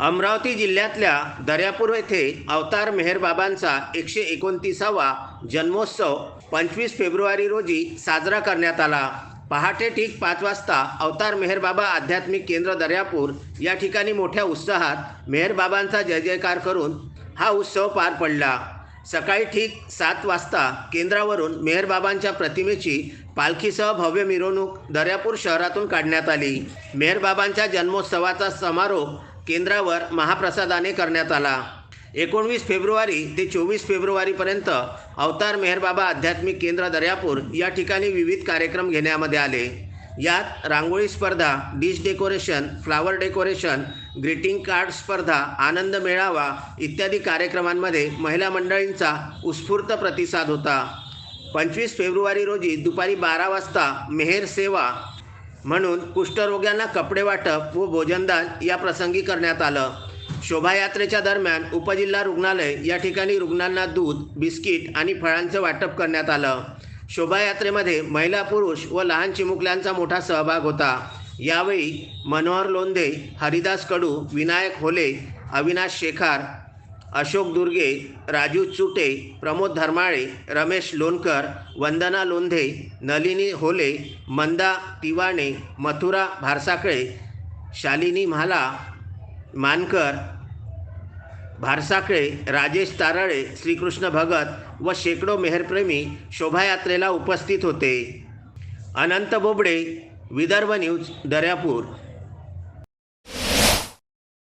अमरावती जिल्ह्यातल्या दर्यापूर येथे अवतार मेहरबाबांचा एकशे एकोणतीसावा जन्मोत्सव पंचवीस फेब्रुवारी रोजी साजरा करण्यात आला. पहाटे ठीक पाच वाजता अवतार मेहरबाबा आध्यात्मिक केंद्र दर्यापूर या ठिकाणी मोठ्या उत्साहात मेहरबाबांचा जय जयकार करून हा उत्सव पार पडला. सकाळी ठीक सात वाजता केंद्रावरून मेहरबाबांच्या प्रतिमेची पालखीसह भव्य मिरवणूक दर्यापूर शहरातून काढण्यात आली. मेहरबाबांच्या जन्मोत्सवाचा समारोप केंद्रावर महाप्रसादाने करण्यात आला. एकोणवीस फेब्रुवारी ते चोवीस फेब्रुवारीपर्यंत अवतार मेहरबाबा आध्यात्मिक केंद्र दर्यापूर या ठिकाणी विविध कार्यक्रम घेण्यामध्ये आले. यात रांगोळी स्पर्धा dish decoration flower decoration greeting card स्पर्धा आनंद मेळावा इत्यादी कार्यक्रमांमध्ये महिला मंडळींचा उत्स्फूर्त प्रतिसाद होता. पंचवीस फेब्रुवारी रोजी दुपारी बारा वाजता मेहेर सेवा म्हणून कुष्ठरोग्यांना कपडे वाटप व भोजनदान या प्रसंगी करण्यात आलं. शोभायात्रेच्या दरम्यान उपजिल्हा रुग्णालय या ठिकाणी रुग्णांना दूध बिस्किट आणि फळांचं वाटप करण्यात आलं. शोभायात्रेमध्ये महिला पुरुष व लहान चिमुकल्यांचा मोठा सहभाग होता. यावेळी मनोहर लोंधे हरिदास कडू विनायक होले अविनाश शेखार अशोक दुर्गे राजू चुटे प्रमोद धर्माळे रमेश लोणकर वंदना लोंधे नलिनी होले मंदा तिवाणे मथुरा भारसाकळे शालिनी म्हाला मानकर भारसाकळे राजेश तारळे श्रीकृष्ण भगत व शेकडो मेहरप्रेमी शोभायात्रेला उपस्थित होते. अनंत बोबडे विदर्भ न्यूज दर्यापूर.